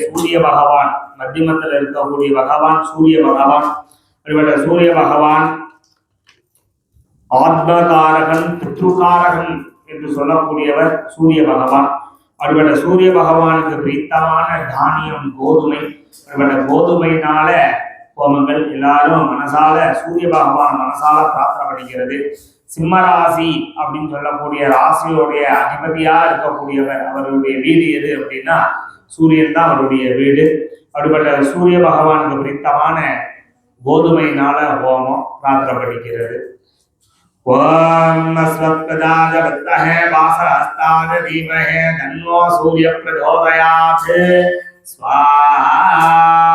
சூரிய பகவான் மத்தியமத்தில் இருக்கக்கூடிய பகவான் சூரிய பகவான் அப்படிப்பட்ட சூரிய பகவான் ஆத்மகாரகன் பித்ருகாரகன் என்று சொல்லக்கூடியவர் சூரிய பகவான். அப்படிப்பட்ட சூரிய பகவானுக்கு பிரித்தமான தானியம் கோதுமை. அப்படிப்பட்ட கோதுமையினால ஹோமங்கள் எல்லாரும் மனசால சூரிய பகவான் மனசால பிரார்த்தனை பண்ணிக்கிறது சிம்மராசி அப்படின்னு சொல்லக்கூடிய ராசியோடைய அதிபதியா இருக்கக்கூடியவர் அவருடைய வீடு எது அப்படின்னா சூரியன் தான் அவருடைய வீடு. அப்படிப்பட்ட சூரிய பகவானுக்கு பிடித்தமான கோதுமையினால ஹோமம் பிரார்த்தனை பண்ணிக்கிறது ஓம் அஸ்வத்பதாஜ வித்தஹே வாசஹஸ்தாஜ தீமஹே தன்னோ சூரிய பிரச்சோதயாத் ஸ்வாஹா.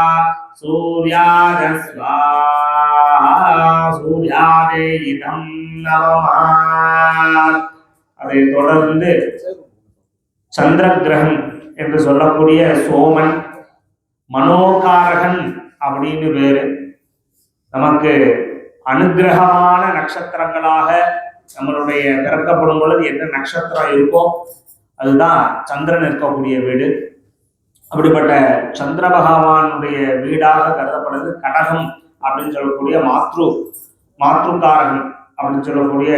சூர்யாஜ ஸ்வாஹா சூர்யாதே அதை தொடர்ந்து சந்திர கிரகம் என்று சொல்லக்கூடிய சோமன் மனோகாரகன் அப்படின்னு பேரு. நமக்கு அனுகிரகமான நட்சத்திரங்களாக நம்மளுடைய பிறக்கப்படும் பொழுது என்ன நட்சத்திரம் இருக்கோ அதுதான் சந்திரன் இருக்கக்கூடிய வீடு. அப்படிப்பட்ட சந்திர பகவானுடைய வீடாக கருதப்படுறது கடகம் அப்படின்னு சொல்லக்கூடிய மாத்ரு மாத்ருக்காரகம் அப்படின்னு சொல்லக்கூடிய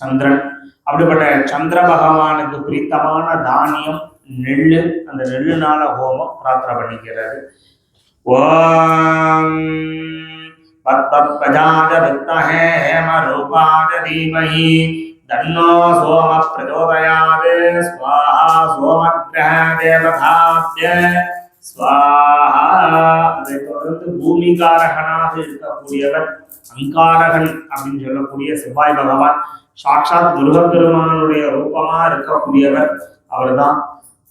சந்திரன். அப்படிப்பட்ட சந்திர பகவானுக்கு பிரித்தமான தானியம் நெல் அந்த நெல்லுனால ஹோமம் பிரார்த்தனை பண்ணிக்கிறது ஓம் பத்மஜாத வித்தஹே ஹேம ரூபாத தீமஹி. தன்னோ சோம பிரச்சோதயாது ஸ்வாஹா சோமக்ரஹ தேவதாப்ய ஸ்வாஹா அதை தொடர்ந்து பூமிகாரகனாக இருக்கக்கூடியவர் அங்காரகன் அப்படின்னு சொல்லக்கூடிய செவ்வாய் பகவான் சாட்சாத் முருகப்பெருமானுடைய ரூபமா இருக்கக்கூடியவர் அவர்தான்.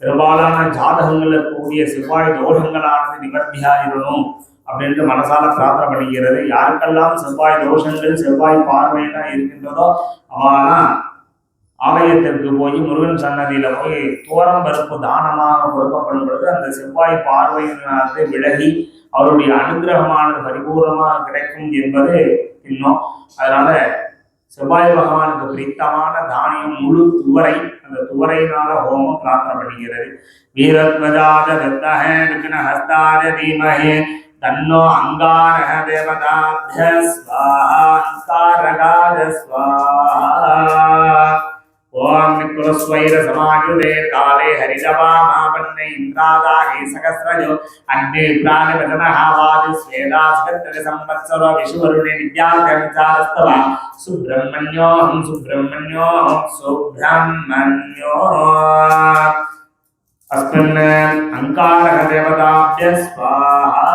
பெரும்பாலான ஜாதகங்கள் இருக்கக்கூடிய செவ்வாய் தோஷங்களானது நிவர்த்தியாயிரணும். அப்படின்ட்டு மனசால பிரார்த்தனை பண்ணிக்கிறது. யாருக்கெல்லாம் செவ்வாய் தோஷங்கள் செவ்வாய் பார்வையெல்லாம் இருக்கின்றதோ அவெல்லாம் ஆலயத்திற்கு போய் முருகன் சன்னதியில போய் தோரம் பருப்பு தானமாக கொடுக்கப்படும் பொழுது அந்த செவ்வாய் பார்வையினாலே விலகி அவருடைய அனுகிரகமானது பரிபூர்ணமாக கிடைக்கும் என்பது இன்னும் அதனால செவ்வாய் பகவானுக்கு பிரித்தமான தானியம் முழு துவரை அந்த துவரையினால ஹோமம் பிரார்த்தனை பண்ணுகிறது வீரத்வஜாத தத்தஹ விக்னஹஸ்தாஜ தீமஹே तन्नो अङ्गारः देवताभ्य स्वाहान्तारकाद स्वाहा ॐ विकुलस्वैरसमायुरे काले हरिजवामापन्न इन्द्रादाहि सहस्रजो अग्ने प्राणवचनः वादि स्वेदास्कन्दसंवत्सरो विषुवरुणे विद्यार्थञ्चारस्तव सुब्रह्मण्योऽहं सुब्रह्मण्योऽहं सुब्रह्मण्यो அஸ்மின் அங்காரக தேவதாபிய ஸ்வாஹா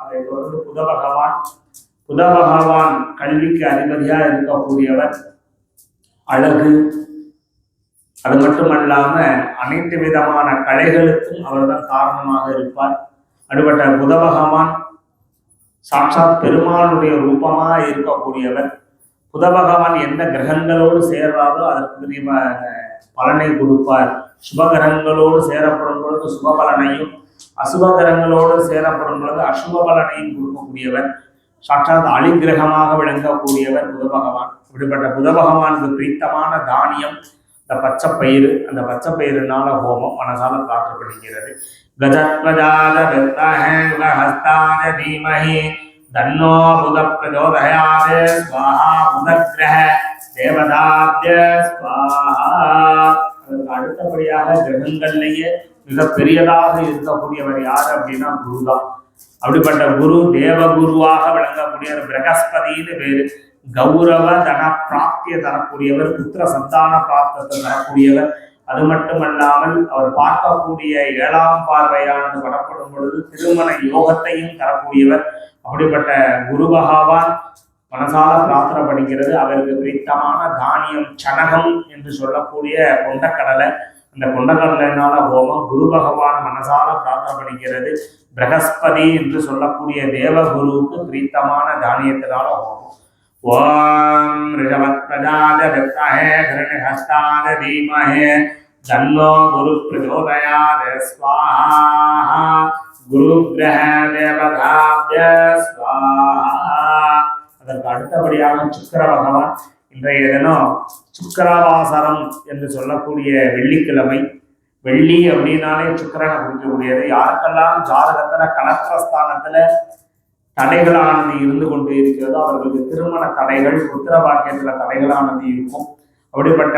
அதை தொடர்ந்து புத பகவான் புத பகவான் கல்விக்கு அதிபதியா இருக்கக்கூடியவர் அழகு அது மட்டுமல்லாம அனைத்து விதமான கலைகளுக்கும் அவர்தான் காரணமாக இருப்பார். அடுபட்ட புத பகவான் சாட்சாத் பெருமானுடைய ரூபமா இருக்கக்கூடியவர். புத பகவான் எந்த கிரகங்களோடு சேர்றாரோ அதற்கு பலனை கொடுப்பார். சுபகரங்களோடு சேரப்படும் பொழுது சுப பலனையும் சேரப்படும் பொழுது அசுப பலனையும் கொடுக்கக்கூடியவர் சாட்சாத் அலிகிரகமாக விளங்கக்கூடியவர் புத பகவான் இப்படிப்பட்ட புத பகவானுக்கு பிரீத்தமான தானியம். இந்த பச்சை பயிறு அந்த பச்சை பயிறுனால ஹோமம் மனசால பிரார்த்தனை பண்ணிக்கிறது கஜத்வஜாத ஹஸ்தான தீமஹி தன்னோ புத பிரச்சோதயாத் ஸ்வாஹா புத கிரக தேவதாத்ய ஸ்வாஹா. அதற்கு அடுத்தபடியாக கிரகங்கள்லேயே மிக பெரியதாக இருக்கக்கூடியவர் யார் அப்படின்னா குருதான். அப்படிப்பட்ட குரு தேவகுருவாக விளங்கக்கூடிய பிரகஸ்பதினு பேரு. கௌரவ தன பிராப்தியை தரக்கூடியவர் புத்திர சந்தான பிராப்தத்தை தரக்கூடியவர். அது மட்டுமல்லாமல் அவர் பார்க்கக்கூடிய ஏழாம் பார்வையானது படப்படும் பொழுது திருமண யோகத்தையும் தரக்கூடியவர். அப்படிப்பட்ட குரு பகவான் மனசால பிரார்த்தனை பண்ணிக்கிறது அவருக்கு பிரித்தமான தானியம் சனகம் என்று சொல்லக்கூடிய கொண்டக்கடலை. அந்த கொண்டக்கடலைனால ஹோமம். குரு பகவான் மனசால பிரார்த்தனை பண்ணிக்கிறது பிரகஸ்பதி என்று சொல்லக்கூடிய தேவகுருவுக்கு பிரீத்தமான தானியத்தினால ஹோமம். ஓம் ரிஷபத்வஜாத வித்தஹே கிருணிஹஸ்தாத தீமஹே. தன்னோ குரு பிரச்சோதயாத். ஸ்வாஹா. குரு கிரக தேவதாப்ய ஸ்வாஹா. அடுத்தபடியாக சுக்கர பகவான் இன்றைய தினம் சுக்கரவாசரம் என்று சொல்லக்கூடிய வெள்ளிக்கிழமை. வெள்ளி அப்படின்னாலே சுக்கரனை குறிக்கக்கூடியது. யாருக்கெல்லாம் ஜாதகத்துல கலத்திரஸ்தானத்துல தடைகளானது இருந்து கொண்டு இருக்கிறதோ அவர்களுக்கு திருமண தடைகள் புத்திர பாக்கியத்துல தடைகளானது இருக்கும். அப்படிப்பட்ட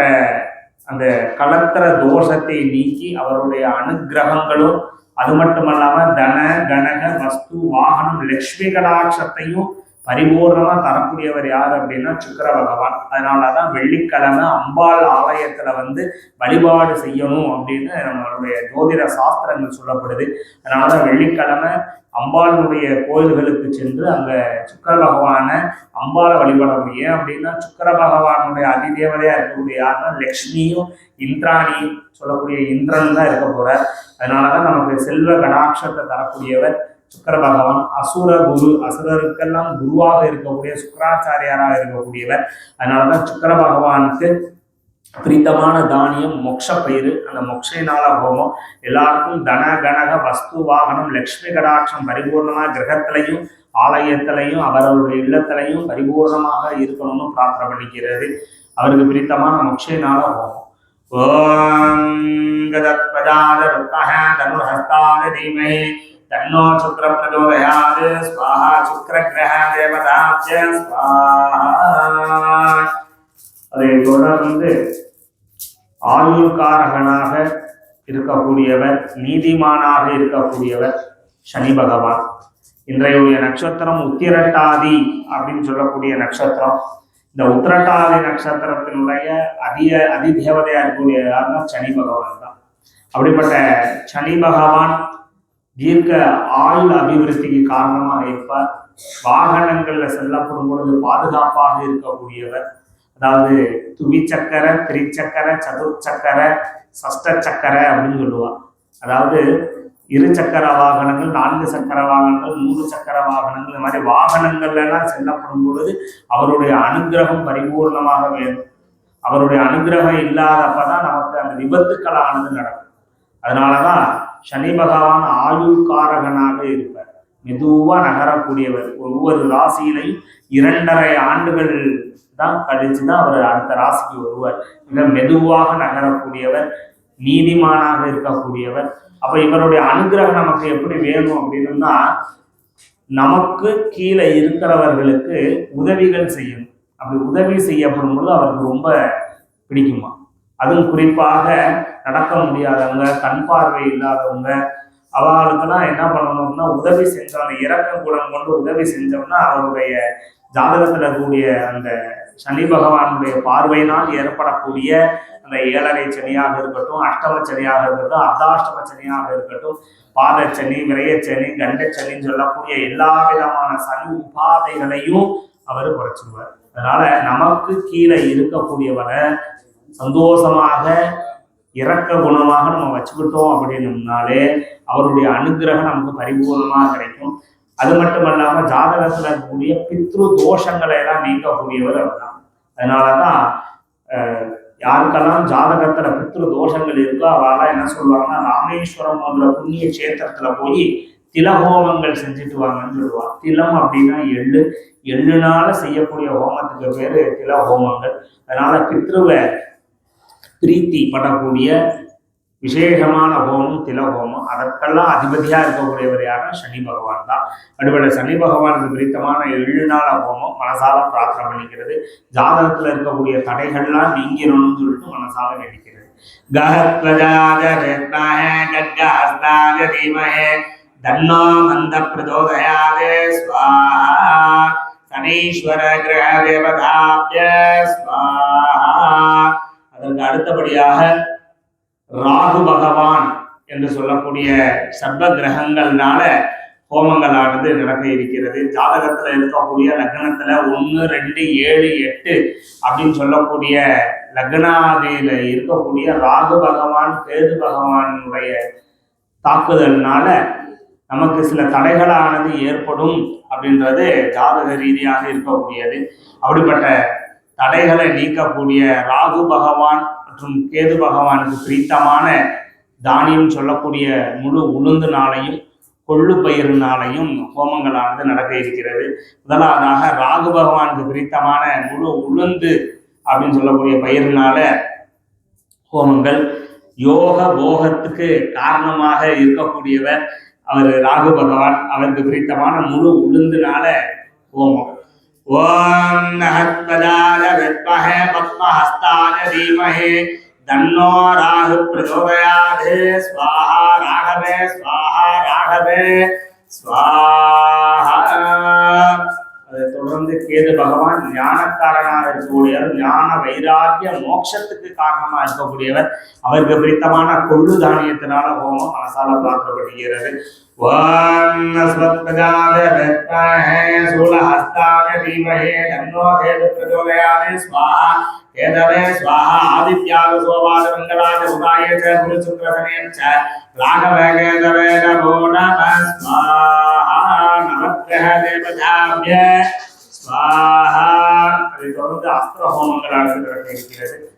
அந்த கலத்திர தோஷத்தை நீக்கி அவருடைய அனுகிரகங்களும் அது மட்டுமல்லாம தன கனக வஸ்து வாகனம் லட்சுமி கடாட்சத்தையும் பரிபூர்ணமா தரக்கூடியவர் யார் அப்படின்னா சுக்கர பகவான். அதனாலதான் வெள்ளிக்கிழமை அம்பாள் ஆலயத்துல வந்து வழிபாடு செய்யணும் அப்படின்னு நம்மளுடைய ஜோதிட சாஸ்திரங்கள் சொல்லப்படுது. அதனாலதான் வெள்ளிக்கிழமை அம்பாளுடைய கோயில்களுக்கு சென்று அங்க சுக்கர பகவான அம்பாளை வழிபட ஏன் அப்படின்னா சுக்கர பகவானுடைய அதிதேவதையா இருக்கக்கூடிய யாருன்னா லக்ஷ்மியும் இந்திராணியும் சொல்லக்கூடிய இந்திரன் தான் இருக்க போறார். அதனாலதான் நமக்கு செல்வ கடாட்சத்தை தரக்கூடியவர் சுக்கர பகவான் அசுர குரு அசுரருக்கெல்லாம் குருவாக இருக்கக்கூடிய சுக்கராச்சாரியாராக இருக்கக்கூடியவர். அதனாலதான் சுக்கர பகவானுக்கு பிரீத்தமான தானியம் மொக்ஷ பயிர் அந்த மொக்ஷைனால ஹோமம். எல்லாருக்கும் தன கனக வஸ்து வாகனம் லக்ஷ்மி கடாட்சம் பரிபூர்ணமா கிரகத்திலையும் ஆலயத்திலையும் அவர்களுடைய இல்லத்திலையும் பரிபூர்ணமாக இருக்கணும்னு பிரார்த்தனை பண்ணிக்கிறது. அவருக்கு பிரித்தமான மொக்ஷைனால ஹோமம். ஓம் கதத்வஜாத ருத்தஹ தனுர்ஹஸ்தான தீமஹி. தன்னோ சுக்ர பிரச்சோதயாத் ஸ்வாஹா சுக்ர கிரக தேவதாச்ச ஸ்வாஹா அதை தொடர்ந்து ஆயுள்காரகனாக இருக்கக்கூடியவர் நீதிமானாக இருக்கக்கூடியவர் சனி பகவான். இன்றைய நட்சத்திரம் உத்திரட்டாதி அப்படின்னு சொல்லக்கூடிய நட்சத்திரம். இந்த உத்திரட்டாதி நட்சத்திரத்தினுடைய அதிக அதிதேவதையா இருக்கக்கூடிய யாருன்னா சனி பகவான் தான். அப்படிப்பட்ட சனி பகவான் தீர்க்க ஆயுள் அபிவிருத்திக்கு காரணமாக இருப்பார். வாகனங்களில் செல்லப்படும் பொழுது பாதுகாப்பாக இருக்கக்கூடியவர் அதாவது துவிச்சக்கர திரிச்சக்கர சதுர்ச்சக்கர சஷ்ட சக்கர அப்படின்னு சொல்லுவார். அதாவது இரு சக்கர வாகனங்கள் நான்கு சக்கர வாகனங்கள் மூணு சக்கர வாகனங்கள் இந்த மாதிரி வாகனங்கள்லாம் செல்லப்படும் பொழுது அவருடைய அனுகிரகம் பரிபூர்ணமாக வேணும் அவருடைய அனுகிரகம் இல்லாதப்பதான் நமக்கு அந்த விபத்துக்களானது நடக்கும். அதனாலதான் சனி பகவான் ஆயுள்காரகனாக இருப்பார். மெதுவாக நகரக்கூடியவர். ஒவ்வொரு ராசியிலையும் இரண்டரை ஆண்டுகள் தான் கழிச்சு தான் அவர் அடுத்த ராசிக்கு வருவார். மிக மெதுவாக நகரக்கூடியவர் நீதிமானாக இருக்கக்கூடியவர். அப்போ இவருடைய அனுகிரகம் நமக்கு எப்படி வேணும் அப்படின்னா நமக்கு கீழே இருக்கிறவர்களுக்கு உதவிகள் செய்யணும். அப்படி உதவி செய்யப்படும் பொழுது அவருக்கு ரொம்ப பிடிக்குமா? அதுவும் குறிப்பாக நடக்க முடியாதவங்க கண் பார்வை இல்லாதவங்க அவங்களுக்கெல்லாம் என்ன பண்ணணும்னா உதவி செஞ்சவங்க இறக்கம் குணம் கொண்டு உதவி செஞ்சோம்னா அவருடைய ஜாதகத்தில் இருக்கக்கூடிய அந்த சனி பகவானுடைய பார்வையினால் ஏற்படக்கூடிய அந்த ஏழரை சனியாக இருக்கட்டும் அஷ்டம சனியாக இருக்கட்டும் அர்த்தாஷ்டம சனியாக இருக்கட்டும் பாதச்சனி விரயச்சனி கண்டச்சனின்னு சொல்லக்கூடிய எல்லா விதமான சனி உபாதைகளையும் அவர் குறைச்சிடுவார் அதனால நமக்கு கீழே இருக்கக்கூடியவரை சந்தோஷமாக இறக்க குணமாக நம்ம வச்சுக்கிட்டோம் அப்படின்னம்னாலே அவருடைய அனுகிரகம் நமக்கு பரிபூர்ணமாக கிடைக்கும். அது மட்டும் இல்லாம ஜாதகத்துல இருக்கக்கூடிய பித்ரு தோஷங்களை எல்லாம் நீக்கக்கூடியவர் அவர் தான் அதனாலதான் யாருக்கெல்லாம் ஜாதகத்துல பித்ரு தோஷங்கள் இருக்கோ அவெல்லாம் என்ன சொல்லுவாங்கன்னா ராமேஸ்வரம் போன்ற புண்ணிய கஷேத்திரத்துல போய் திலஹோமங்கள் செஞ்சுட்டு வாங்கன்னு சொல்லுவாங்க. திலம் அப்படின்னா எள்ளு. எள்ளுனால செய்யக்கூடிய ஹோமத்துக்கு பேரு தில ஹோமங்கள் அதனால பித்ருவை பிரீத்தி படக்கூடிய விசேஷமான ஹோமம் தில ஹோமம். அதற்கெல்லாம் அதிபதியா இருக்கக்கூடியவர் யாருன்னா சனி பகவான் தான். அடுப்பட சனி பகவானுக்கு பிரித்தமான எழுநாள ஹோமம் மனசால பிரார்த்தனை பண்ணிக்கிறது. ஜாதகத்தில் இருக்கக்கூடிய தடைகள்லாம் நீங்கிடணும்னு சொல்லிட்டு மனசால வேண்டிக்கிறது. கஹத்வஜாத ரத்னாய தீமஹே தன்னோ மந்த பிரதோதயாதே ஸ்வாஹா சனீஸ்வர கிரக தேவதாப்ய ஸ்வாஹா. அதற்கு அடுத்தபடியாக ராகு பகவான் என்று சொல்லக்கூடிய சர்வ கிரகங்கள்னால ஹோமங்களானது நடக்க இருக்கிறது. ஜாதகத்துல இருக்கக்கூடிய லக்னத்துல ஒன்று ரெண்டு ஏழு எட்டு அப்படின்னு சொல்லக்கூடிய லக்னாதியில இருக்கக்கூடிய ராகு பகவான் கேது பகவானுடைய தாக்குதல்னால நமக்கு சில தடைகளானது ஏற்படும் அப்படின்றது ஜாதக ரீதியாக இருக்கக்கூடியது. அப்படிப்பட்ட தடைகளை நீக்கக்கூடிய ராகு பகவான் மற்றும் கேது பகவானுக்கு பிரீத்தமான தானியம் சொல்லக்கூடிய முழு உளுந்து நாளையும் கொள்ளு பயிரினாலையும் ஹோமங்களானது நடக்க இருக்கிறது. முதலாவதாக ராகு பகவானுக்கு பிரித்தமான முழு உளுந்து அப்படின்னு சொல்லக்கூடிய பயிரினால ஹோமங்கள். யோக போகத்துக்கு காரணமாக இருக்கக்கூடியவர் அவர் ராகு பகவான். அவருக்கு பிரித்தமான முழு உளுந்துனால ஹோமம் ஓம் நகத்பதாய வித்மஹே பத்மஹஸ்தாய தீமஹே. தன்னோ ராகு பிரச்சோதயாத் ஸ்வாஹா ராகவே ஸ்வாஹா ராகவே. ஸ்வாஹா. அதை தொடர்ந்து கேது பகவான் ஞானக்காரனாக இருக்கக்கூடியவர் ஞான வைராக்கிய மோட்சத்துக்கு காரணமா இருக்கக்கூடியவர். அவருக்கு பிடித்தமான கொள்ளு தானியத்தினால ஹோமம் மனசால பார்க்கப்படுகிறது. ஓம் அஸ்வத்பஜாத சூலஹஸ்த धीमहे तन्नो देवः प्रचोदयात् स्वाहा एतवे स्वाहा आदित्याय सोमासमङ्गलाय सुताय च गुरुचन्द्रसने च राघवेगेतवे नमो नमः स्वाहा नमग्रह देवताभ्य स्वाहा अस्तु होमङ्गलाय